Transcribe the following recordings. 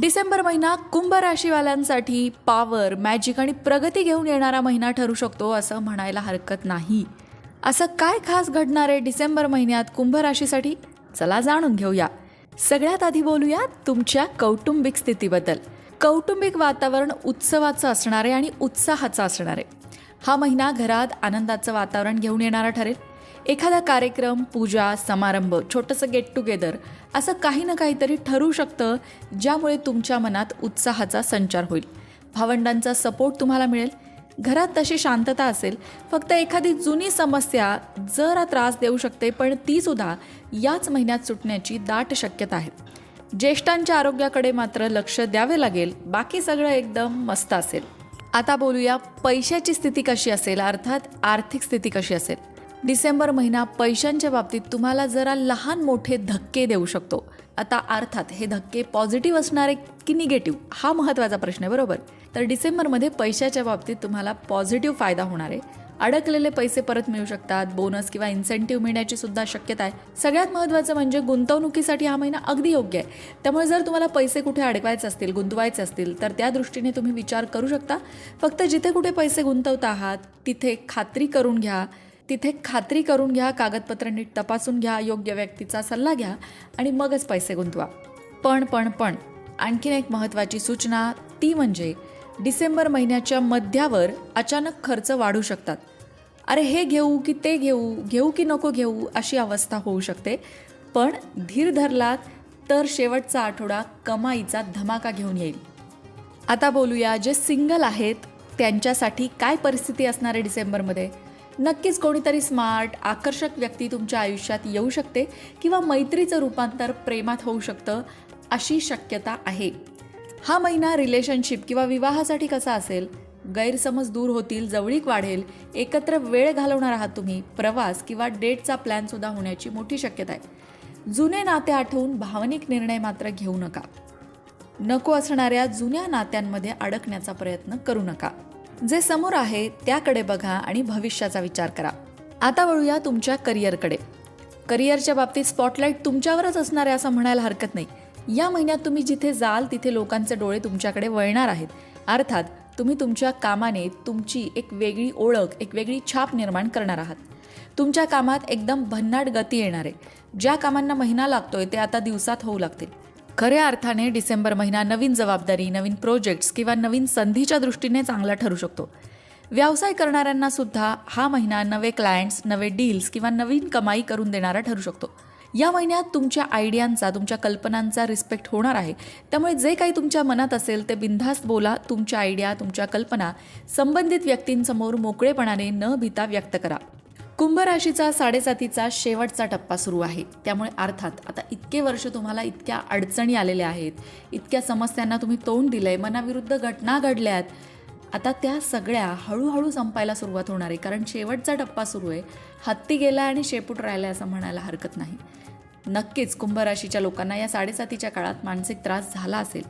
डिसेंबर महिना Kumbh राशीवाल्यांसाठी power magic आणि प्रगती घेऊन येणारा महिना ठरू शकतो असं म्हणायला हरकत नाही. असं काय खास घडणार आहे डिसेंबर महिन्यात कुंभ राशीसाठी? चला जाणून घेऊया. सगळ्यात आधी बोलूया तुमच्या कौटुंबिक स्थितीबद्दल. कौटुंबिक वातावरण उत्सवाचं असणार आहे आणि उत्साहाचं असणार आहे. हा महिना घरात आनंदाचं वातावरण घेऊन येणारा ठरेल. एखादा कार्यक्रम पूजा समारंभ छोटंसं गेट टुगेदर असं काही ना काहीतरी ठरू शकतं ज्यामुळे तुमच्या मनात उत्साहाचा संचार होईल. भावंडांचा सपोर्ट तुम्हाला मिळेल. घरात तशी शांतता असेल. फक्त एखादी जुनी समस्या जरा त्रास देऊ शकते पण ती सुद्धा याच महिन्यात सुटण्याची दाट शक्यता आहे. ज्येष्ठांच्या आरोग्याकडे मात्र लक्ष द्यावे लागेल. बाकी सगळं एकदम मस्त असेल. आता बोलूया पैशाची स्थिती कशी असेल? अर्थात आर्थिक स्थिती कशी असेल? डिसेंबर महिना पैशांच्या बाबतीत तुम्हाला जरा लहान मोठे धक्के देऊ शकतो. आता अर्थात हे धक्के पॉझिटिव्ह असणारे की निगेटिव्ह हा महत्त्वाचा प्रश्न आहे बरोबर? तर डिसेंबरमध्ये पैशाच्या बाबतीत तुम्हाला पॉझिटिव्ह फायदा होणार आहे. अडकलेले पैसे परत मिळू शकतात. बोनस किंवा इन्सेंटिव्ह मिळण्याची सुद्धा शक्यता आहे. सगळ्यात महत्त्वाचं म्हणजे गुंतवणुकीसाठी हा महिना अगदी योग्य आहे. त्यामुळे जर तुम्हाला पैसे कुठे अडकवायचे असतील गुंतवायचे असतील तर त्या दृष्टीने तुम्ही विचार करू शकता. फक्त जिथे कुठे पैसे गुंतवता आहात तिथे खात्री करून घ्या. तिथे खात्री करून घ्या कागदपत्र नीट तपासून घ्या योग्य व्यक्तीचा सल्ला घ्या आणि मगच पैसे गुंतवा. पण पण पण आणखीन एक महत्त्वाची सूचना ती म्हणजे डिसेंबर महिन्याच्या मध्यावर अचानक खर्च वाढू शकतात. अरे हे घेऊ की ते घेऊ घेऊ की नको घेऊ अशी अवस्था होऊ शकते. पण धीर धरलात तर शेवटचा आठवडा कमाईचा धमाका घेऊन येईल. आता बोलूया जे सिंगल आहेत त्यांच्यासाठी काय परिस्थिती असणार आहे डिसेंबरमध्ये? नक्कीच कोणीतरी स्मार्ट आकर्षक व्यक्ती तुमच्या आयुष्यात येऊ शकते किंवा मैत्रीचं रूपांतर प्रेमात होऊ शकतं अशी शक्यता आहे. हा महिना रिलेशनशिप किंवा विवाहासाठी कसा असेल? गैरसमज दूर होतील जवळीक वाढेल एकत्र वेळ घालवणार आहात तुम्ही प्रवास किंवा डेटचा प्लॅनसुद्धा होण्याची मोठी शक्यता आहे. जुने नाते आठवून भावनिक निर्णय मात्र घेऊ नका. नको असणाऱ्या जुन्या नात्यांमध्ये अडकण्याचा प्रयत्न करू नका. जे समोर आहे त्याकडे बघा आणि भविष्याचा विचार करा. आता वळूया तुमच्या करिअरकडे करिअरच्या बाबतीत स्पॉटलाईट तुमच्यावरच असणार आहे असं म्हणायला हरकत नाही. या महिन्यात तुम्ही जिथे जाल तिथे लोकांचे डोळे तुमच्याकडे वळणार आहेत. अर्थात तुम्ही तुमच्या कामाने तुमची एक वेगळी ओळख एक वेगळी छाप निर्माण करणार आहात. तुमच्या कामात एकदम भन्नाट गती येणार आहे. ज्या कामांना महिना लागतोय ते आता दिवसात होऊ लागतील. खऱ्या अर्थाने डिसेंबर महिना नवीन जबाबदारी नवीन प्रोजेक्ट्स किंवा नवीन संधीच्या दृष्टीने चांगला ठरू शकतो. व्यवसाय करणाऱ्यांना सुद्धा हा महिना नवे क्लायंट्स नवे डील्स किंवा नवीन कमाई करून देणारा ठरू शकतो. या महिन्यात तुमच्या आयडियांचा तुमच्या कल्पनांचा रिस्पेक्ट होणार आहे. त्यामुळे जे काही तुमच्या मनात असेल ते बिनधास्त बोला तुमच्या आयडिया तुमच्या कल्पना संबंधित व्यक्तींसमोर मोकळेपणाने न भीता व्यक्त करा. कुंभ राशीचा साडेसातीचा शेवटचा टप्पा सुरू आहे. त्यामुळे अर्थात आता इतके वर्ष तुम्हाला इतक्या अडचणी आलेल्या आहेत इतक्या समस्यांना तुम्ही तोंड दिलंय मनाविरुद्ध घटना घडल्या आहेत आता त्या सगळ्या हळूहळू संपायला सुरुवात होणार आहे. कारण शेवटचा टप्पा सुरू आहे. हत्ती गेला आणि शेपूट राहिला असं म्हणायला हरकत नाही. नक्कीच कुंभ राशीच्या लोकांना या साडेसातीच्या काळात मानसिक त्रास झाला असेल.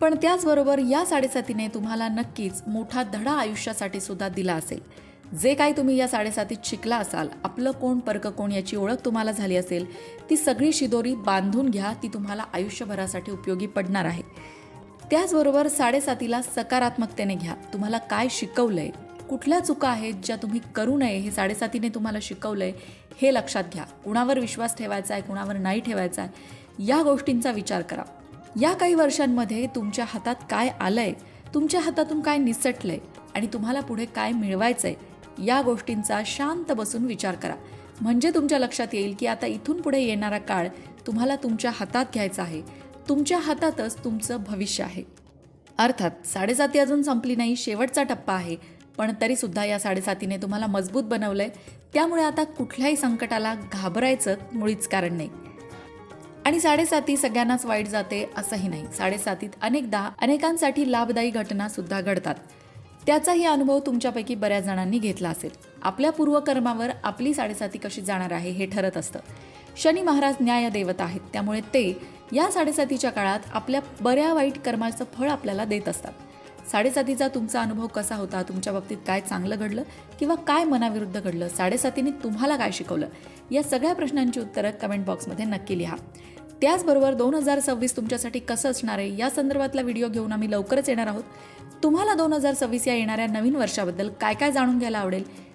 पण त्याचबरोबर या साडेसातीने तुम्हाला नक्कीच मोठा धडा आयुष्यासाठी सुद्धा दिला असेल. जे काही तुम्ही या साडेसातीत शिकला असाल आपलं कोण परक कोण याची ओळख तुम्हाला झाली असेल ती सगळी शिदोरी बांधून घ्या ती तुम्हाला आयुष्यभरासाठी उपयोगी पडणार आहे. त्याचबरोबर साडेसातीला सकारात्मकतेने घ्या. तुम्हाला काय शिकवलंय? कुठल्या चुका आहेत ज्या तुम्ही करू नये हे साडेसातीने तुम्हाला शिकवलंय हे लक्षात घ्या. कुणावर विश्वास ठेवायचा आहे कुणावर नाही ठेवायचा आहे या गोष्टींचा विचार करा. या काही वर्षांमध्ये तुमच्या हातात काय आलंय? तुमच्या हातातून काय निसटलंय? आणि तुम्हाला पुढे काय मिळवायचंय? या गोष्टींचा शांत बसून विचार करा. म्हणजे तुमच्या लक्षात येईल की आता इथून पुढे येणारा काळ तुम्हाला तुमच्या हातात घ्यायचा आहे. तुमच्या हातातच तुमचं भविष्य आहे. अर्थात साडेसाती अजून संपली नाही शेवटचा टप्पा आहे. पण तरीसुद्धा या साडेसातीने तुम्हाला मजबूत बनवलं आहे त्यामुळे आता कुठल्याही संकटाला घाबरायचं मुळीच कारण नाही. आणि साडेसाती सगळ्यांनाच वाईट जाते असंही नाही. साडेसातीत अनेकदा अनेकांसाठी लाभदायी घटना सुद्धा घडतात. त्याचाही अनुभव तुमच्यापैकी बऱ्याच जणांनी घेतला असेल. आपल्या पूर्वकर्मावर आपली साडेसाती कशी जाणार आहे हे ठरत असतं. शनी महाराज न्यायदेवता आहेत त्यामुळे ते या साडेसातीच्या काळात आपल्या बऱ्या वाईट कर्माचं फळ आपल्याला देत असतात. साडेसातीचा तुमचा अनुभव कसा होता? तुमच्या बाबतीत काय चांगलं घडलं? किंवा काय मनाविरुद्ध घडलं? साडेसातीने तुम्हाला काय शिकवलं? या सगळ्या प्रश्नांची उत्तरं कमेंट बॉक्समध्ये नक्की लिहा. त्याचबरोबर दोन हजार सव्वीस तुमच्यासाठी कसं असणार आहे? या संदर्भातला व्हिडिओ घेऊन आम्ही लवकरच येणार आहोत. तुम्हाला दोन हजार सव्वीस या येणाऱ्या नवीन वर्षाबद्दल काय काय जाणून घ्यायला आवडेल?